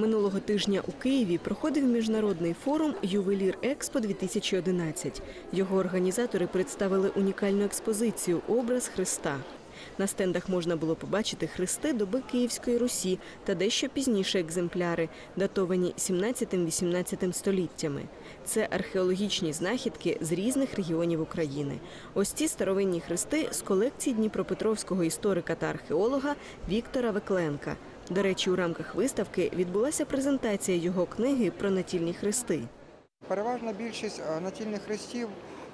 Минулого тижня у Києві проходив міжнародний форум Ювелір Експо 2011 Його організатори представили унікальну експозицію Образ Христа. На стендах можна було побачити хрести доби Київської Русі та дещо пізніше екземпляри, датовані 17-18 століттями. Це археологічні знахідки з різних регіонів України. Ось ці старовинні хрести з колекції дніпропетровського історика та археолога Віктора Векленка. До речі, у рамках виставки відбулася презентація його книги про натільні хрести. Переважна більшість е, натільних хрестів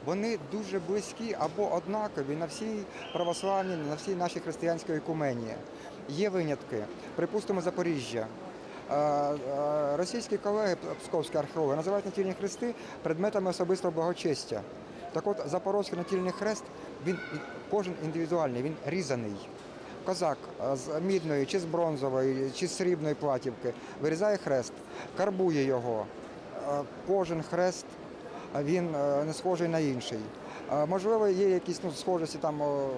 вони дуже близькі або однакові на всій православній, на всій нашій християнській екуменії. Є винятки, припустимо, Запоріжжя. Е, е, Російські колеги, псковські археологи, називають натільні хрести предметами особистого благочестя. Так от Запорозький натільний хрест, він кожен індивідуальний, він різаний. Козак з мідної, чи з бронзової, чи з срібної платівки вирізає хрест, карбує його. Е, Кожен хрест він е, не схожий на інший. Е, Можливо, є якісь ну, схожості там у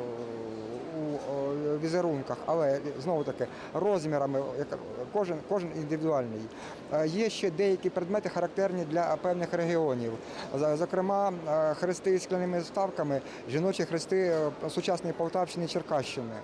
візерунках, але знову таки розмірами кожен, кожен індивідуальний. Є ще деякі предмети характерні для певних регіонів. Зокрема, хрести з скляними вставками, жіночі хрести сучасної Полтавщини і Черкащини.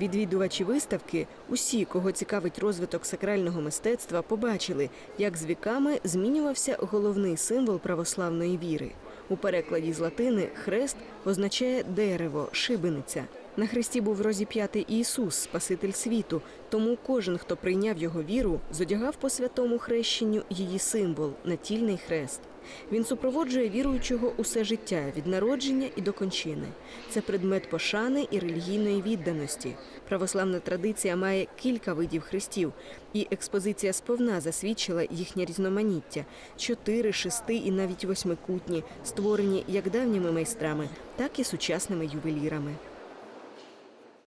Відвідувачі виставки, усі, кого цікавить розвиток сакрального мистецтва, побачили, як з віками змінювався головний символ православної віри. У перекладі з латини хрест означає дерево, шибениця. На хресті був розіп'ятий Ісус, Спаситель світу. Тому кожен, хто прийняв його віру, зодягав по святому хрещенню її символ натільний хрест. Він супроводжує віруючого усе життя від народження і до кончини. Це предмет пошани і релігійної відданості. Православна традиція має кілька видів хрестів, і експозиція сповна засвідчила їхнє різноманіття: чотири, шести і навіть восьмикутні, створені як давніми майстрами, так і сучасними ювелірами.